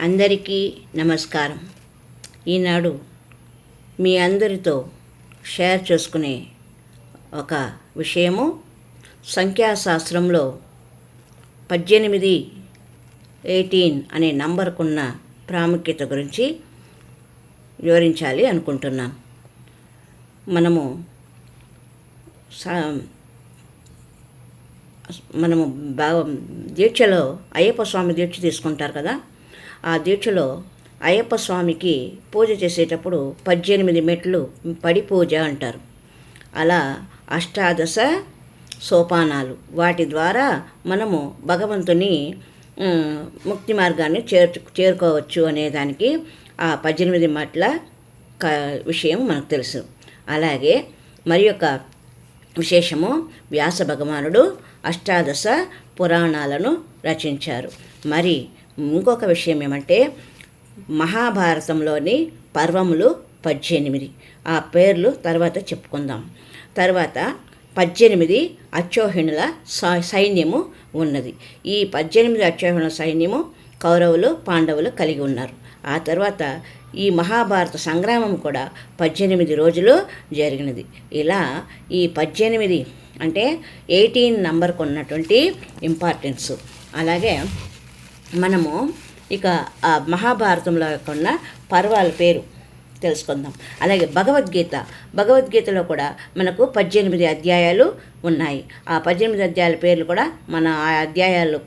అందరికీ నమస్కారం. ఈనాడు మీ అందరితో షేర్ చేసుకునే ఒక విషయము. సంఖ్యాశాస్త్రంలో పద్దెనిమిది ఎయిటీన్ అనే నంబర్కున్న ప్రాముఖ్యత గురించి వివరించాలి అనుకుంటున్నాం. మనము సా మనము బాగా దీక్షలో అయ్యప్ప స్వామి దీక్ష తీసుకుంటారు కదా? ఆ దీక్షలో అయ్యప్ప స్వామికి పూజ చేసేటప్పుడు పద్దెనిమిది మెట్లు పడి పూజ అంటారు. అలా అష్టాదశ సోపానాలు వాటి ద్వారా మనము భగవంతుని ముక్తి మార్గాన్ని చేర్చు చేరుకోవచ్చు అనే దానికి ఆ పద్దెనిమిది మెట్ల క విషయం మనకు తెలుసు. అలాగే మరి యొక్క విశేషము వ్యాస భగవానుడు అష్టాదశ పురాణాలను రచించారు. మరి ఇంకొక విషయం ఏమంటే మహాభారతంలోని పర్వములు పద్దెనిమిది. ఆ పేర్లు తర్వాత చెప్పుకుందాం. తర్వాత పద్దెనిమిది అచ్చోహిణుల సై- సైన్యము ఉన్నది. ఈ పద్దెనిమిది అచ్చోహిణుల సైన్యము కౌరవులు పాండవులు కలిగి ఉన్నారు. ఆ తర్వాత ఈ మహాభారత సంగ్రామం కూడా పద్దెనిమిది రోజులు జరిగినది. ఇలా ఈ పద్దెనిమిది అంటే ఎయిటీన్ నంబర్కు ఉన్నటువంటి ఇంపార్టెన్స్. అలాగే మనము ఇక ఆ మహాభారతంలో ఉన్న పర్వాల పేరు తెలుసుకుందాం. అలాగే భగవద్గీత భగవద్గీతలో కూడా మనకు పద్దెనిమిది అధ్యాయాలు ఉన్నాయి. ఆ పద్దెనిమిది అధ్యాయాల పేర్లు కూడా మన ఆ అధ్యాయాలు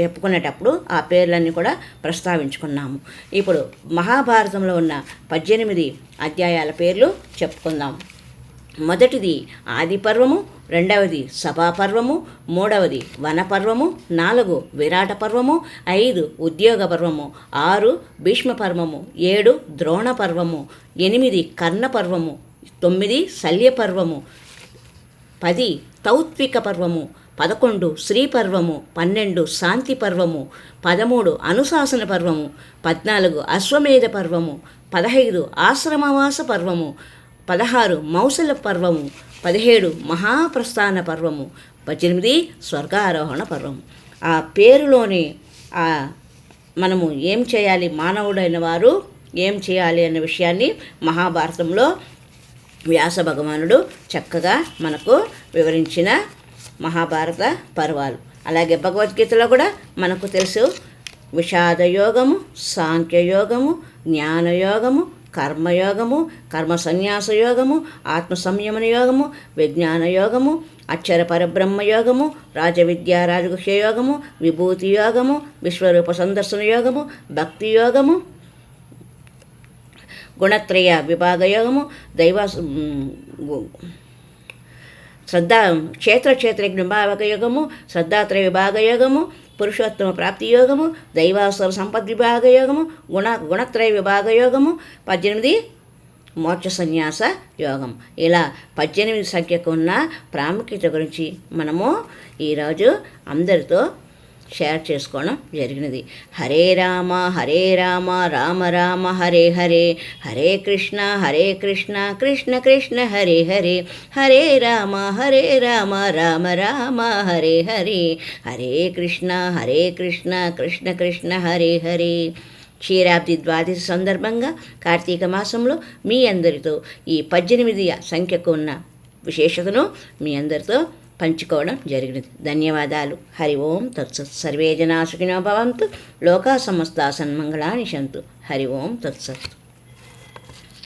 చెప్పుకునేటప్పుడు ఆ పేర్లన్నీ కూడా ప్రస్తావించుకున్నాము. ఇప్పుడు మహాభారతంలో ఉన్న పద్దెనిమిది అధ్యాయాల పేర్లు చెప్పుకుందాం. మొదటిది ఆది పర్వము రెండవది సభాపర్వము మూడవది వనపర్వము నాలుగు విరాట పర్వము ఐదు ఉద్యోగ పర్వము ఆరు భీష్మ పర్వము ఏడు ద్రోణ పర్వము ఎనిమిది కర్ణ పర్వము తొమ్మిది శల్యపర్వము పది తౌత్విక పర్వము పదకొండు శ్రీ పర్వము పన్నెండు శాంతి పర్వము పదమూడు అనుశాసన పర్వము పద్నాలుగు అశ్వమేధ పర్వము పదహైదు ఆశ్రమవాస పర్వము పదహారు మౌసల పర్వము పదిహేడు మహాప్రస్థాన పర్వము పద్దెనిమిది స్వర్గారోహణ పర్వము. ఆ పేరులోని ఆ మనము ఏం చేయాలి? మానవుడైన వారు ఏం చేయాలి అనే విషయాన్ని మహాభారతంలో వ్యాస భగవానుడు చక్కగా మనకు వివరించిన మహాభారత పర్వాలు. అలాగే భగవద్గీతలో కూడా మనకు తెలుసు విషాదయోగము సాంఖ్యయోగము జ్ఞానయోగము కర్మయోగము కర్మ సన్యాస యోగము ఆత్మ సంయమన యోగము విజ్ఞాన యోగము అక్షర పరబ్రహ్మ యోగము రాజవిద్యా రాజగుహ్య యోగము విభూతి యోగము విశ్వరూప సందర్శన యోగము భక్తి యోగము గుణత్రయ విభాగ యోగము దైవ శ్రద్ధా క్షేత్ర క్షేత్రజ్ఞ యోగము శ్రద్ధాత్రయ విభాగ యోగము పురుషోత్తమ ప్రాప్తి యోగము దైవాసుర సంపద్ విభాగ యోగము గుణ గుణత్రయ విభాగ యోగము పద్దెనిమిది మోక్ష సన్యాస యోగం. ఇలా పద్దెనిమిది సంఖ్యకు ఉన్న ప్రాముఖ్యత గురించి మనము ఈరోజు అందరితో షేర్ చేసుకోవడం జరిగినది. హరే రామ హరే రామ రామ రామ హరే హరే హరే కృష్ణ హరే కృష్ణ కృష్ణ కృష్ణ హరే హరే హరే రామ హరే రామ రామ రామ హరే హరే హరే కృష్ణ హరే కృష్ణ కృష్ణ కృష్ణ హరే హరే. క్షీరాబ్ది ద్వాదశి సందర్భంగా కార్తీక మాసంలో మీ అందరితో ఈ పద్దెనిమిది సంఖ్యకు ఉన్న విశేషతను మీ అందరితో పంచుకోవడం జరిగినది. ధన్యవాదాలు. హరి ఓం తత్సత్ సర్వే జనా సుఖినో భవంతు. లోకా సమస్త సన్మంగళాని సంతు హరి ఓం తత్సత్